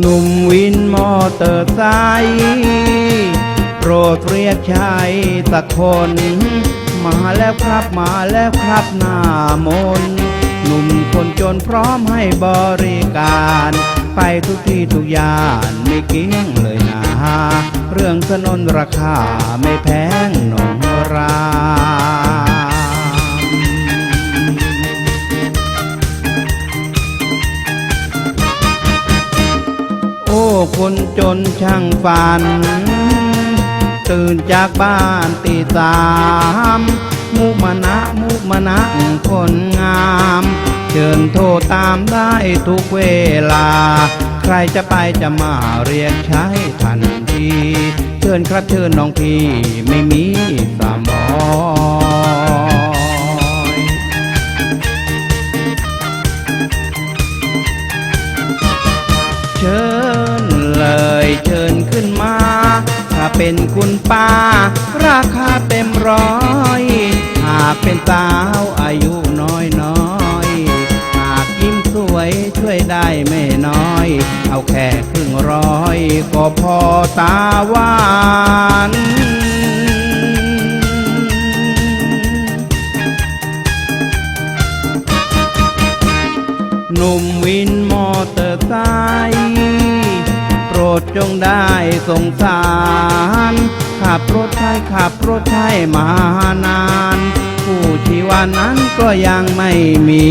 หนุ่มวินมอเตอร์ไซค์โปรดเรียกชายสักคน มาแล้วครับมาแล้วครับหน้ามน หนุ่มคนจนพร้อมให้บริการ ไปทุกที่ทุกยานไม่เกี้ยงเลยนะ เรื่องถนนราคาไม่แพงหนองรา คนจนช่างฝัน ตื่นจากบ้านตีสามมุมานะมุมานะคนงาม เชิญโทรตามได้ทุกเวลา ใครจะไปจะมาเรียกใช้ทันที เชิญครับเชิญน้องพี่ไม่มี เป็นคุณป้า ราคาเต็มร้อย หากเป็นสาวอายุน้อยน้อยหากยิ้มสวยช่วยได้ไม่น้อย เอาแค่ครึ่งร้อย ก็พอตาหวานหนุ่มวินมอเตอร์ไซค์ ดจงได้สงสาร ขับรถใช้ขับรถใช้มานาน ผู้ชีวานั้นก็ยังไม่มี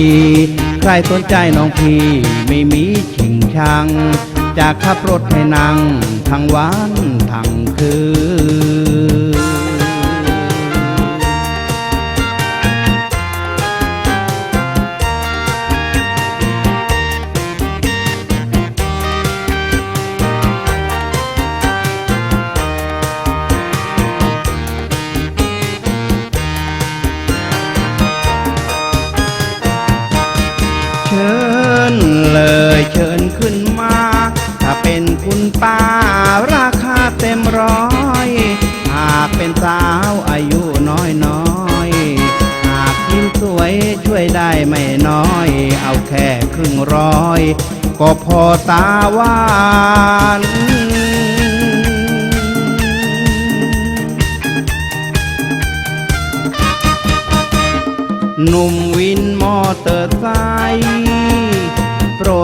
ใครสนใจน้องพี่ไม่มีชิงชัง จะขับรถให้นั่งทั้งวันทั้งคืน ชิญขึ้นมา ถ้าเป็นคุณป้าราคาเต็มร้อยหากเป็นสาวอายุน้อยน้อยหากยิ้มสวยช่วยได้ไม่น้อย เอาแค่ครึ่งร้อย ก็พอตาหวานหนุ่มวินมอเตอร์ไซค์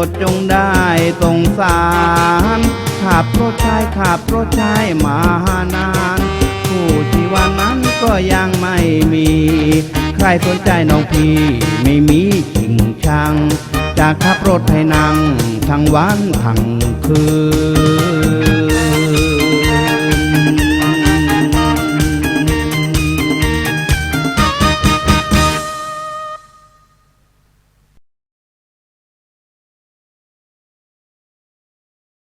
ดจงได้สงสารขับรถชายขับรถชายมานาน ผู้ที่วันนั้นก็ยังไม่มี ใครสนใจน้องพี่ไม่มีชิงชัง จะขับรถให้นั่งทั้งวันทั้งคืน